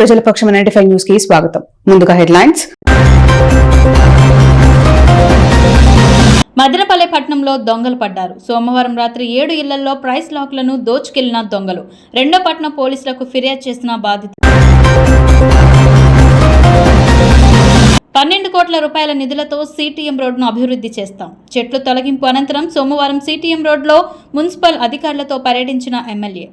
ప్రజల పక్షం ninety five న్యూస్కి స్వాగతం. ముందుగా హెడ్లైన్స్. మదనపల్లె పట్టణంలో దొంగలు పడ్డారు. సోమవారం రాత్రి ఏడు ఇళ్ళలో ప్రైస్ లాక్లను దోచుకెళ్ళిన దొంగలు. రెండో పట్టణ పోలీసులకు ఫిర్యాదు చేసిన బాధితులు పన్నెండు కోట్ల రూపాయల నిధులతో సిటిఎం రోడ్ను అభివృద్ధి చేస్తాం. చెట్లు తొలగింపు అనంతరం సోమవారం సిటిఎం రోడ్లో మున్సిపల్ అధికారులతో పర్యటించిన ఎమ్మెల్యే.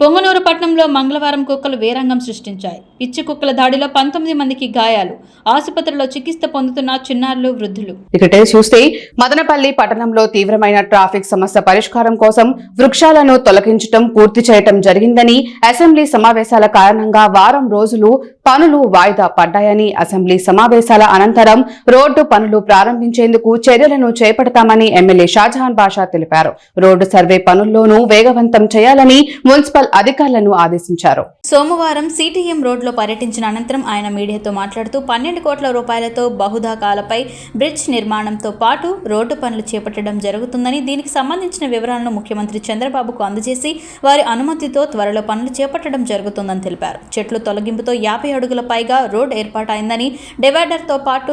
పొంగనూరు పట్టణంలో మంగళవారం కుక్కలు వేరంగం సృష్టించాయి. పిచ్చి కుక్కల దాడిలో పంతొమ్మిది మందికి గాయాలు. ఆసుపత్రిలో చికిత్స పొందుతున్న చిన్నారులు వృద్ధులు. ఇకటే చూస్తే మదనపల్లి పట్టణంలో తీవ్రమైన ట్రాఫిక్ సమస్య పరిష్కారం కోసం వృక్షాలను తొలగించటం పూర్తి చేయటం జరిగిందని అసెంబ్లీ సమావేశాల కారణంగా వారం రోజులు పనులు వాయిదా పడ్డాయని అసెంబ్లీ సమావేశాల అనంతరం రోడ్డు పనులు ప్రారంభించేందుకు చర్యలను చేపడతామని ఎమ్మెల్యే షాజహాన్ బాషా తెలిపారు. రోడ్డు సర్వే పనుల్లోనూ వేగవంతం చేయాలని మున్సిపల్ అధికారులను ఆదేశించారు. సోమవారం సిటిఎం రోడ్లో పర్యటించిన అనంతరం ఆయన మీడియాతో మాట్లాడుతూ పన్నెండు కోట్ల రూపాయలతో బహుదా కాలపై బ్రిడ్జ్ నిర్మాణంతో పాటు రోడ్డు పనులు చేపట్టడం జరుగుతుందని దీనికి సంబంధించిన వివరాలను ముఖ్యమంత్రి చంద్రబాబుకు అందజేసి వారి అనుమతితో త్వరలో పనులు చేపట్టడం జరుగుతుందని తెలిపారు. చెట్లు తొలగింపుతో యాభై అడుగుల పైగా రోడ్ ఏర్పాటైందని డివైడర్తో పాటు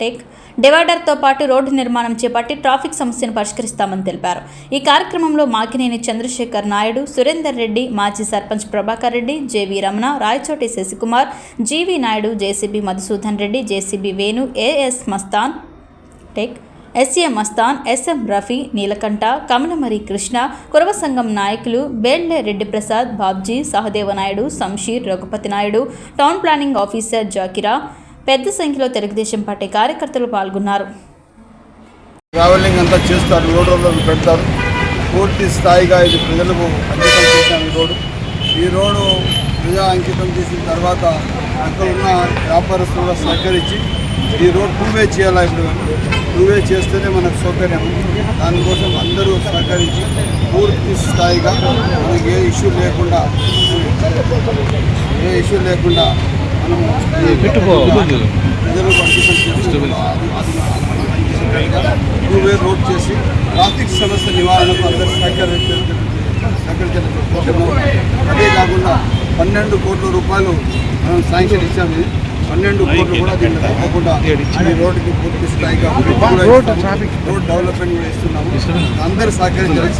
టేక్ డివైడర్తో పాటు రోడ్డు నిర్మాణం చేపట్టి ట్రాఫిక్ సమస్యను పరిష్కరిస్తామని తెలిపారు. ఈ కార్యక్రమంలో మాకినేని చంద్రశేఖర్ నాయుడు సురేందర్ రెడ్డి మాజీ sarpanch Prabhakar Reddy JV Ramana Rayachoti Shashikumar GV Naidu JCB Madhusudan Reddy JCB Venu AS Mastan tech SA Mastan SM Rafi Neelakanta Kamalamari Krishna Kurava సంఘం నాయకులు బేళ్ళే Reddy Prasad Babji Sahadeva Naidu Shamsheer Raghupathi Naidu town planning officer Zakira పెద్ద సంఖ్యలో Telugu Desam party కార్యకర్తలు పాల్గొన్నారు. Travelling అంతా చేస్తారు road రోడ్లు పెడతారు. పూర్తి స్థాయిగా ఇది ప్రజలకు అంకితం చేశాను ఈ రోడ్డు. ఈ రోడ్డు ప్రజా అంకితం చేసిన తర్వాత అక్కడ ఉన్న వ్యాపారస్తులు సహకరించి ఈ రోడ్ టూ వే చేయాలి ఇప్పుడు? టూ వే చేస్తేనే మనకు సౌకర్యం. దానికోసం అందరూ సహకరించి పూర్తి స్థాయిగా మనకి ఏ ఇష్యూ లేకుండా ఏ ఇష్యూ లేకుండా మనం చేస్తున్నాం టూ వే రోడ్ చేసి ట్రాఫిక్ సమస్య నివారణకు అందరూ సహకరించారు సహకరించాలని కోరుతున్నాం. అదే కాకుండా పన్నెండు కోట్ల రూపాయలు మనం శాంక్షన్ ఇచ్చాము. పన్నెండు కోట్లు కూడా దీన్ని తప్పకుండా ఈ రోడ్డుకి పూర్తి స్థాయిగా రోడ్ డెవలప్మెంట్ కూడా ఇస్తున్నాము. అందరూ సహకరించాలి.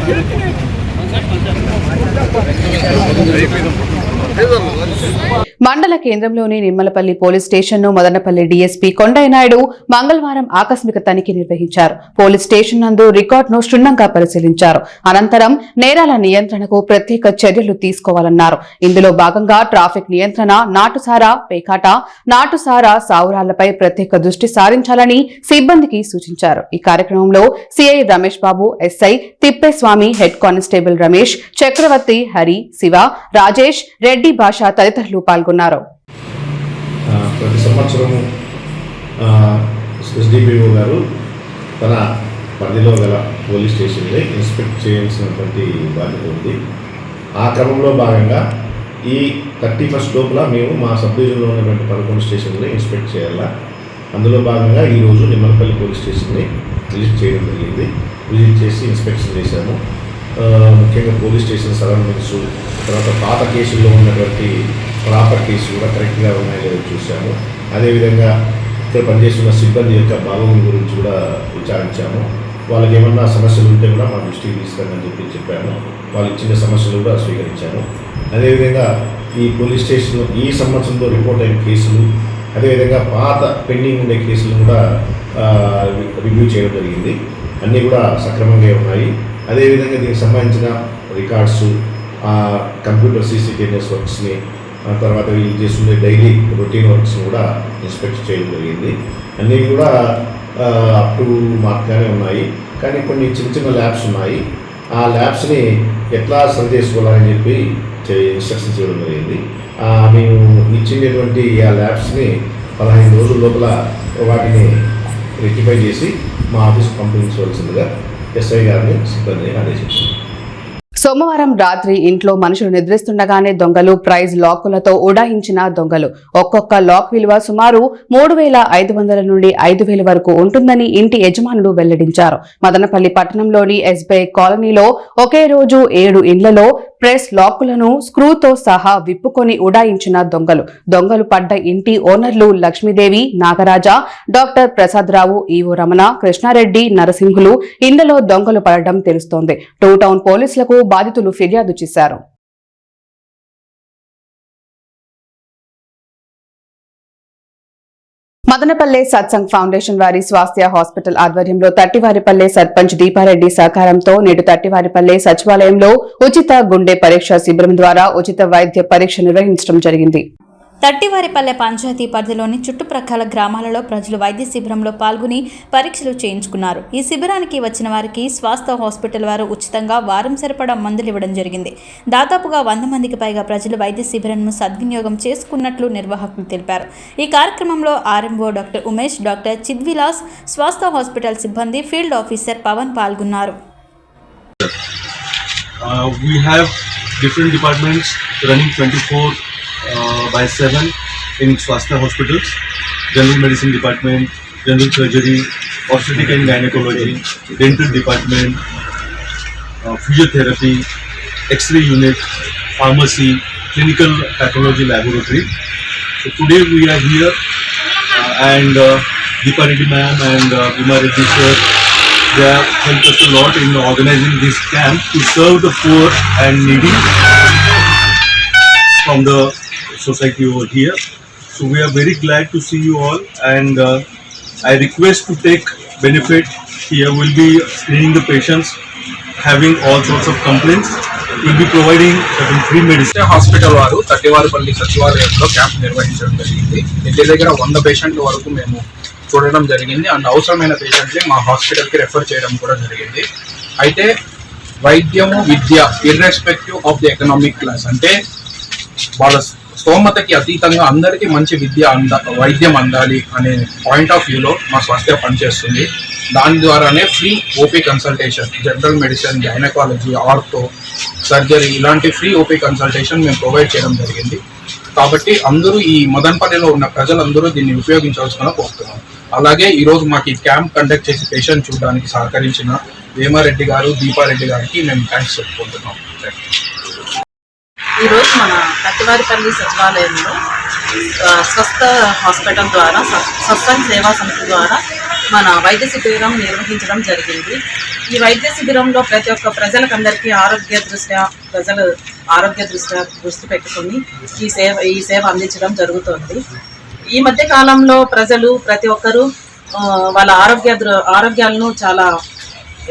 మండల కేంద్రంలోని నిమ్మలపల్లి పోలీస్ స్టేషన్ను మదనపల్లి డీఎస్పీ కొండయ్యనాయుడు మంగళవారం ఆకస్మిక తనిఖీ నిర్వహించారు. పోలీస్ స్టేషన్ నందు రికార్డ్ను క్షుణ్ణంగా పరిశీలించారు. అనంతరం నేరాల నియంత్రణకు ప్రత్యేక చర్యలు తీసుకోవాలన్నారు. ఇందులో భాగంగా ట్రాఫిక్ నియంత్రణ నాటుసారా పేకాట నాటుసారా సావురాళ్ళపై ప్రత్యేక దృష్టి సారించాలని సిబ్బందికి సూచించారు. ఈ కార్యక్రమంలో CI Ramesh Babu SI Thippeswamy head constable Ramesh Chakravarthy Hari Shiva Rajesh Reddy Basha తదితరులు పాల్గొన్నారు. ప్రతి సంవత్సరము ఎస్డిపిఓ గారు తన పరిధిలో గల పోలీస్ స్టేషన్ని ఇన్స్పెక్ట్ చేయాల్సినటువంటి బాధ్యత ఉంది. ఆ క్రమంలో భాగంగా ఈ థర్టీ ఫస్ట్ లోపల మేము మా సబ్ డివిజన్లో ఉన్నటువంటి పదకొండు స్టేషన్లు ఇన్స్పెక్ట్ చేయాలా? అందులో భాగంగా ఈరోజు నిమ్మలపల్లి పోలీస్ స్టేషన్ని విజిట్ చేయడం జరిగింది. విజిట్ చేసి ఇన్స్పెక్షన్ చేశాము. ముఖ్యంగా పోలీస్ స్టేషన్ సరౌండింగ్స్ తర్వాత పాత కేసుల్లో ఉన్నటువంటి ప్రాపర్టీస్ కూడా కరెక్ట్గా ఉన్నాయో లేదో చూసాము అదేవిధంగా ఇక్కడ పనిచేస్తున్న సిబ్బంది యొక్క భావం గురించి కూడా విచారించాము. వాళ్ళకి ఏమన్నా సమస్యలు ఉంటే కూడా మా దృష్టికి తీసుకురండి చెప్పి చెప్పాము. వాళ్ళు ఇచ్చిన సమస్యలు కూడా స్వీకరించాము. అదేవిధంగా ఈ పోలీస్ స్టేషన్ ఈ సంవత్సరంలో రిపోర్ట్ అయిన కేసులు అదేవిధంగా పాత పెండింగ్ ఉండే కేసులు కూడా రివ్యూ చేయడం జరిగింది. అన్నీ కూడా సక్రమంగా ఉన్నాయి. అదేవిధంగా దీనికి సంబంధించిన రికార్డ్స్ కంప్యూటర్ సీసీటీవీఎస్ వర్క్స్ని తర్వాత వీళ్ళు చేస్తుండే డైలీ రొటీన్ వర్క్స్ని కూడా ఇన్స్పెక్ట్ చేయడం జరిగింది. అన్నీ కూడా అప్ టు మార్క్గానే ఉన్నాయి. కానీ కొన్ని చిన్న చిన్న ల్యాబ్స్ ఉన్నాయి. ఆ ల్యాబ్స్ని ఎట్లా సరి చేసుకోవాలని చెప్పి ఇన్స్ట్రక్షన్స్ ఇవ్వడం జరిగింది. మేము ఇచ్చినటువంటి ఆ ల్యాబ్స్ని పదహైదు రోజుల లోపల వాటిని రెక్టిఫై చేసి మా ఆఫీస్కి పంపించవలసిందిగా ఎస్ఐ గారిని సిబ్బందిని ఆదేశించారు సోమవారం రాత్రి ఇంట్లో మనుషులు నిద్రిస్తుండగానే దొంగలు ప్రైజ్ లాకులతో ఉడాయించిన దొంగలు. ఒక్కొక్క లాక్ విలువ సుమారు మూడు వేల ఐదు వందల నుండి ఐదు వేల వరకు ఉంటుందని ఇంటి యజమానులు వెల్లడించారు. మదనపల్లి పట్టణంలోని ఎస్బీఐ కాలనీలో ఒకే రోజు ఏడు ఇండ్లలో ప్రెస్ లాకులను స్క్రూతో సహా విప్పుకొని ఉడాయించిన దొంగలు. దొంగలు పడ్డ ఇంటి ఓనర్లు లక్ష్మీదేవి నాగరాజ డాక్టర్ ప్రసాదరావు ఈవో రమణ కృష్ణారెడ్డి నరసింహులు ఇండ్లలో దొంగలు పడడం తెలుస్తోంది. టూ టౌన్ పోలీసులకు బాధితులు ఫిర్యాదు చేశారు. మదనపల్లె సత్సంగ్ ఫౌండేషన్ వారి స్వాస్థ్య హాస్పిటల్ ఆధ్వర్యంలో తట్టివారిపల్లె సర్పంచ్ దీపారెడ్డి సహకారంతో నేడు తట్టివారిపల్లె సచివాలయంలో ఉచిత గుండె పరీక్ష శిబిరం ద్వారా ఉచిత వైద్య పరీక్ష నిర్వహించడం జరిగింది. తట్టివారిపల్లె పంచాయతీ పరిధిలోని చుట్టుప్రక్కల గ్రామాలలో ప్రజలు వైద్య శిబిరంలో పాల్గొని పరీక్షలు చేయించుకున్నారు. ఈ శిబిరానికి వచ్చిన వారికి స్వాస్థ హాస్పిటల్ వారు ఉచితంగా వారం సరిపడా మందులు ఇవ్వడం జరిగింది. దాదాపుగా వంద మందికి పైగా ప్రజలు వైద్య శిబిరంను సద్వినియోగం చేసుకున్నట్లు నిర్వాహకులు తెలిపారు. ఈ కార్యక్రమంలో RMO doctor Umesh doctor Chidvilas Swastha hospital సిబ్బంది ఫీల్డ్ ఆఫీసర్ పవన్ పాల్గొన్నారు. Uh, we have different departments running 24 by 7 in Swasthya hospitals. General medicine department, general surgery, obstetric and gynecology, dental department, uh, physiotherapy, X-ray unit, pharmacy, clinical pathology laboratory. So today we are here uh, and uh, Deepa Reddy ma'am and uh, Reddy sir they have helped us a lot in organizing this camp to serve the poor and needy from the society over here. So we are very glad to see you all and uh, I request to take benefit. Here we'll be screening the patients, having all sorts of complaints. We'll be providing certain free medicine. ఎస్టే hospital వారు తట్టివారిపల్లి సచివాలయంలో camp నిర్వహించడం జరిగింది ఇంటి దగ్గర వంద పేషెంట్ల వరకు మేము చూడడం జరిగింది అండ్ అవసరమైన పేషెంట్ని మా హాస్పిటల్కి రెఫర్ చేయడం కూడా జరిగింది అయితే వైద్యము విద్య irrespective of the economic class అంటే వాళ్ళ స్తోమతకి అతీతంగా అందరికీ మంచి విద్య అంద వైద్యం అందాలి అనే పాయింట్ ఆఫ్ వ్యూలో మా స్వాస్థ్య పనిచేస్తుంది. దాని ద్వారానే free OP consultation general medicine gynaecology ortho surgery ఇలాంటి ఫ్రీ ఓపీ కన్సల్టేషన్ మేము ప్రొవైడ్ చేయడం జరిగింది. కాబట్టి అందరూ ఈ మదన్పల్లిలో ఉన్న ప్రజలందరూ దీన్ని ఉపయోగించవలసిన కోరుతున్నాం. అలాగే ఈరోజు మాకు ఈ క్యాంప్ కండక్ట్ చేసి పేషెంట్ చూడడానికి సహకరించిన వేమారెడ్డి గారు దీపారెడ్డి గారికి మేము థ్యాంక్స్ చెప్పుకుంటున్నాం. ఈరోజు మన కట్టివారిపల్లి సచివాలయంలో స్వస్థ హాస్పిటల్ ద్వారా స్వస్థ సేవా సంస్థ ద్వారా మన వైద్య శిబిరం నిర్వహించడం జరిగింది. ఈ వైద్య శిబిరంలో ప్రతి ఒక్క ప్రజలకందరికీ ఆరోగ్య దృష్ట్యా ప్రజలు ఆరోగ్య దృష్ట్యా దృష్టి పెట్టుకొని ఈ సేవ ఈ సేవ అందించడం జరుగుతోంది. ఈ మధ్య కాలంలో ప్రజలు ప్రతి ఒక్కరూ వాళ్ళ ఆరోగ్య దృ ఆరోగ్యాలను చాలా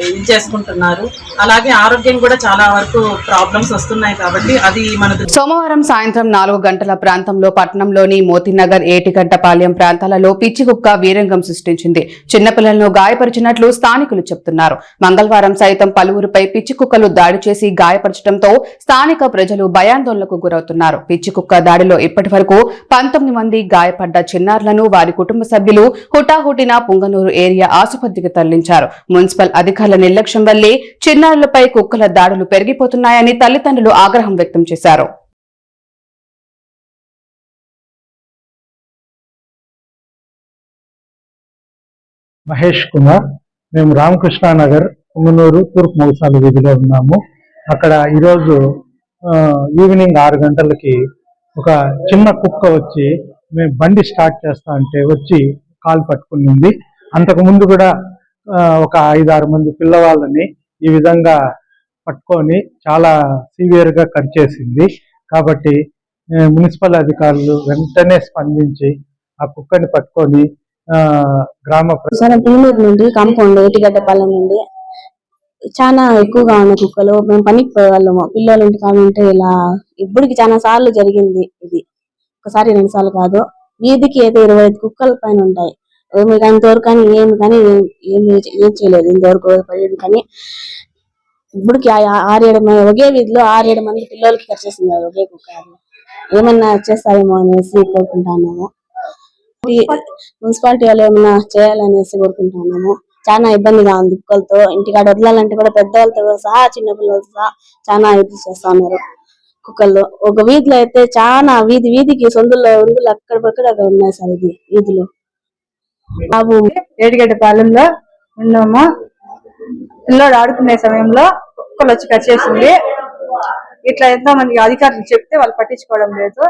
ఇది చేసుకుంటున్నారు? అలాగే ఆరోగ్యం కూడా చాలా వరకు ప్రాబ్లమ్స్ వస్తున్నాయి కాబట్టి అది మన సోమవారం సాయంత్రం నాలుగు గంటల ప్రాంతంలో పట్టణంలోని మోతీనగర్ ఏటిగడ్డపాలెం ప్రాంతాలలో పిచ్చి కుక్క వీరంగం సృష్టించింది. చిన్నపిల్లలను గాయపరిచినట్లు స్థానికులు చెప్తున్నారు. మంగళవారం సైతం పలువురిపై పిచ్చి కుక్కలు దాడి చేసి గాయపరచడంతో స్థానిక ప్రజలు భయాందోళనకు గురవుతున్నారు. పిచ్చి కుక్క దాడిలో ఇప్పటి వరకు పంతొమ్మిది మంది గాయపడ్డ చిన్నారులను వారి కుటుంబ సభ్యులు హుటాహుటిన పుంగనూరు ఏరియా ఆసుపత్రికి తరలించారు. మున్సిపల్ అధికారులు నిర్లక్ష్యం వల్లే చిన్నారులపై కుక్కల దాడులు పెరిగిపోతున్నాయని తల్లిదండ్రులు ఆగ్రహం వ్యక్తం చేశారు. మహేష్ కుమార్ మేము రామకృష్ణ నగర్ పుంగనూరు తూర్పు మౌసాల వీధిలో ఉన్నాము. అక్కడ ఈరోజు ఈవినింగ్ ఆరు గంటలకి ఒక చిన్న కుక్క వచ్చి మేము బండి స్టార్ట్ చేస్తా అంటే వచ్చి కాలు పట్టుకునింది. అంతకు ముందు కూడా ఒక ఐదారు మంది పిల్లవాళ్ళని ఈ విధంగా పట్టుకొని చాలా సివియర్గా గా కరిచేసింది కాబట్టి మున్సిపల్ అధికారులు వెంటనే స్పందించి ఆ కుక్కని పట్టుకొని ఆ, గ్రామ ప్ర- నుండి కాంపౌండ్ ఏటిగడ్డపాలెం నుండి చాలా ఎక్కువగా ఉన్న కుక్కలు. మేము పనికి పోయేవాళ్ళము. పిల్లలు ఇంటి ఉంటే ఇలా ఇప్పటికి చాలా సార్లు జరిగింది ఇది. ఒకసారి రెండు సార్లు కాదు. వీధికి అయితే ఇరవై ఐదు కుక్కల పైన ఉంటాయి. మీకు కానీ కానీ ఏమి కానీ ఏం- ఏమి ఏం చేయలేదు. ఇంతవరకు పడేది కానీ ఇప్పటికి ఆరేడు మంది ఒకే వీధిలో ఆరేడు మంది పిల్లలకి ఖర్చేస్తున్నారు ఒకే కుక్క ఏమన్నా చేస్తారేమో అనేసి కోరుకుంటున్నాము. మున్సిపాలిటీ వాళ్ళు ఏమైనా చేయాలనేసి కోరుకుంటున్నాము. చాలా ఇబ్బందిగా ఉంది కుక్కలతో. ఇంటికాడ వదలాలంటే కూడా పెద్దవాళ్ళతో సహా చిన్న పిల్లలతో సహా చాలా ఇది చేస్తా ఉన్నారు కుక్కలు. ఒక వీధిలో అయితే చాలా వీధి వీధికి సొందుల్లో ఉందులు అక్కడ పక్కడ ఉన్నాయి సార్ ఇది వీధిలో. బాబు ఏడిగడ్డ పాలెంలో ఉన్నాము. పిల్లోడు ఆడుకునే సమయంలో కుక్కలు వచ్చి కరిచేసింది ఇట్లా ఎంతో మంది అధికారులు చెప్తే వాళ్ళు పట్టించుకోవడం లేదు.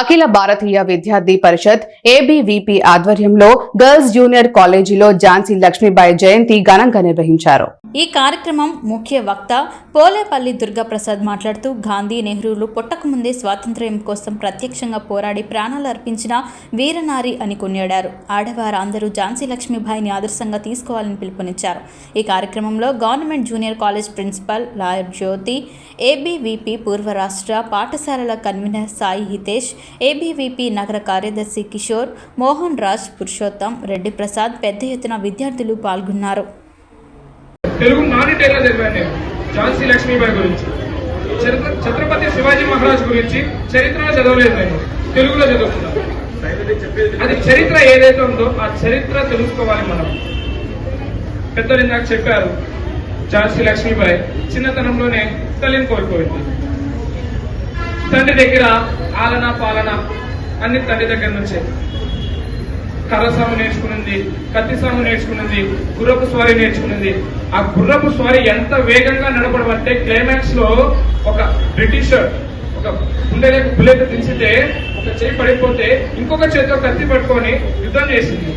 అఖిల భారతీయ విద్యార్థి పరిషత్ ఏబివిపి ఆధ్వర్యంలో గర్ల్స్ జూనియర్ కాలేజీలో ఝాన్సీ లక్ష్మీబాయి జయంతి ఘనంగా నిర్వహించారు. ఈ కార్యక్రమం ముఖ్య వక్త పోలేపల్లి దుర్గాప్రసాద్ మాట్లాడుతూ గాంధీ నెహ్రూలు పుట్టకముందే స్వాతంత్ర్యం కోసం ప్రత్యక్షంగా పోరాడి ప్రాణాలు అర్పించిన వీరనారి అని కొనియాడారు. ఆడవారు అందరూ ఝాన్సీ లక్ష్మీబాయిని ఆదర్శంగా తీసుకోవాలని పిలుపునిచ్చారు. ఈ కార్యక్రమంలో government junior college principal lawyer Jyoti ABVP పూర్వ రాష్ట్ర పాఠశాలల కన్వీనర్ సాయి హితేష్ ఏబీవీపీ నగర కార్యదర్శి కిషోర్ మోహన్ రాజ్ పురుషోత్తం రెడ్డి ప్రసాద్ పెద్ద ఎత్తున విద్యార్థులు పాల్గొన్నారు. తెలుగు నాని చదివాను నేను ఝాన్సీ లక్ష్మీబాయి గురించి. ఛత్రపతి శివాజీ మహారాజ్ గురించి చరిత్రలో చదవలేదు నేను తెలుగులో చదువుకున్నాను అది చరిత్ర ఏదైతే ఉందో ఆ చరిత్ర తెలుసుకోవాలి మనం. పెద్దలు ఇందాక చెప్పారు ఝాన్సీ లక్ష్మీబాయి చిన్నతనంలోనే తల్లిని కోల్పోయింది. తండ్రి దగ్గర ఆలన పాలన అన్ని తండ్రి దగ్గర నుంచే. కర్రసాము నేర్చుకున్నది కత్తి సాము నేర్చుకున్నది గుర్రపు స్వారీ నేర్చుకున్నది ఆ గుర్రపు స్వారీ ఎంత వేగంగా నడపడం అంటే క్లైమాక్స్లో ఒక బ్రిటిషర్ ఒక గుండెలకు బుల్లెట్ దించితే ఒక చేయి పడిపోతే ఇంకొక చేతితో కత్తి పట్టుకొని యుద్ధం చేసింది.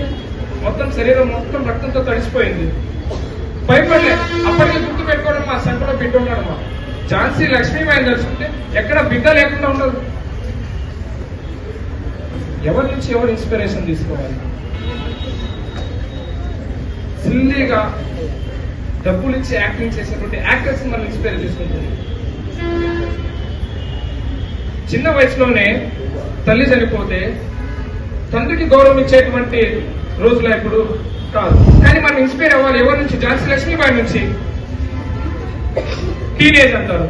మొత్తం శరీరం మొత్తం రక్తంతో తడిసిపోయింది. భయపడలే. అప్పటికే గుర్తు పెట్టుకోవడం మా సంకలో బిడ్డ ఉన్నాడు మా. ఝాన్సీ లక్ష్మీబాయి తెలుసుకుంటే ఎక్కడ బిడ్డ లేకుండా ఉండదు. ఎవరి నుంచి ఎవరు ఇన్స్పిరేషన్ తీసుకోవాలి? సిల్లీగా డబ్బులు ఇచ్చి యాక్టింగ్ చేసేటువంటి యాక్టర్స్ మనం ఇన్స్పైర్ చేసుకుంటుంది. చిన్న వయసులోనే తల్లి చనిపోతే తండ్రికి గౌరవం ఇచ్చేటువంటి రోజులు ఇప్పుడు కాదు. కానీ మనం ఇన్స్పైర్ అవ్వాలి. ఎవరి నుంచి? ఝాన్సీ లక్ష్మీబాయి నుంచి. టీనేజ్ అంటారు.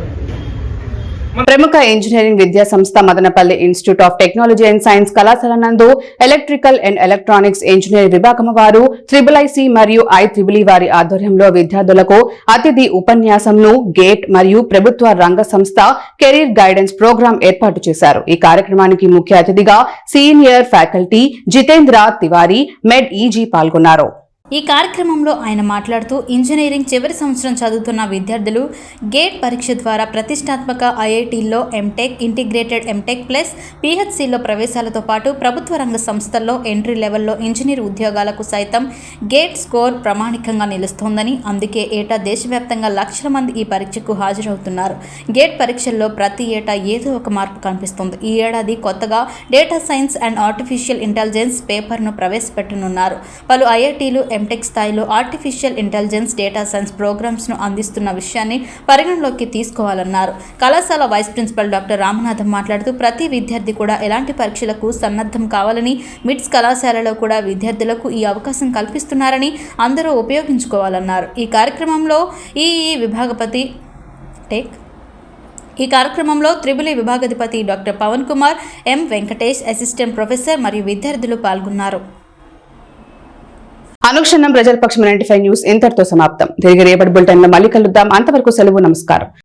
ప్రముఖ ఇంజనీరింగ్ విద్యా సంస్థ Madanapalle institute of technology and science కళాశాల నందు ఎలక్ట్రికల్ అండ్ ఎలక్ట్రానిక్స్ ఇంజనీరింగ్ విభాగం వారు త్రిబుల్ ఐసి మరియు ఐ త్రిబుల్ వారి ఆధ్వర్యంలో విద్యార్థులకు అతిథి ఉపన్యాసంను గేట్ మరియు ప్రభుత్వ రంగ సంస్థ కెరీర్ గైడెన్స్ ప్రోగ్రాం ఏర్పాటు చేశారు. ఈ కార్యక్రమానికి ముఖ్య అతిథిగా senior faculty Jitendra Tiwari med easy పాల్గొన్నారు. ఈ కార్యక్రమంలో ఆయన మాట్లాడుతూ ఇంజనీరింగ్ చివరి సంవత్సరం చదువుతున్న విద్యార్థులు గేట్ పరీక్ష ద్వారా ప్రతిష్టాత్మక ఐఐటీల్లో ఎంటెక్ ఇంటిగ్రేటెడ్ ఎంటెక్ ప్లస్ పిహెచ్సిలో ప్రవేశాలతో పాటు ప్రభుత్వ రంగ సంస్థల్లో ఎంట్రీ లెవెల్లో ఇంజనీర్ ఉద్యోగాలకు సైతం గేట్ స్కోర్ ప్రామాణికంగా నిలుస్తోందని అందుకే ఏటా దేశవ్యాప్తంగా లక్షల మంది ఈ పరీక్షకు హాజరవుతున్నారు. గేట్ పరీక్షల్లో ప్రతి ఏటా ఏదో ఒక మార్పు కనిపిస్తుంది. ఈ ఏడాది కొత్తగా data science and artificial intelligence పేపర్ను ప్రవేశపెట్టనున్నారు. పలు ఐఐటీలు ఎంటెక్ స్థాయిలో ఆర్టిఫిషియల్ ఇంటెలిజెన్స్ డేటా సైన్స్ ప్రోగ్రామ్స్ను అందిస్తున్న విషయాన్ని పరిగణలోకి తీసుకోవాలన్నారు. కళాశాల వైస్ ప్రిన్సిపల్ డాక్టర్ రామనాథం మాట్లాడుతూ ప్రతి విద్యార్థి కూడా ఎలాంటి పరీక్షలకు సన్నద్ధం కావాలని మిడ్స్ కళాశాలలో కూడా విద్యార్థులకు ఈ అవకాశం కల్పిస్తున్నారని అందరూ ఉపయోగించుకోవాలన్నారు. ఈ కార్యక్రమంలో ఈ విభాగపతి టేక్ ఈ కార్యక్రమంలో త్రిబులి విభాగాధిపతి doctor Pavan Kumar M Venkatesh assistant professor మరియు విద్యార్థులు పాల్గొన్నారు. అనుక్షణం ప్రజల పక్షం నైన్టీ ఫైవ్ న్యూస్ ఇంతటితో సమాప్తం. తిరిగి రేపటి బులెటిన్లో మళ్ళీ కలుద్దాం. అంతవరకు సెలవు నమస్కారం.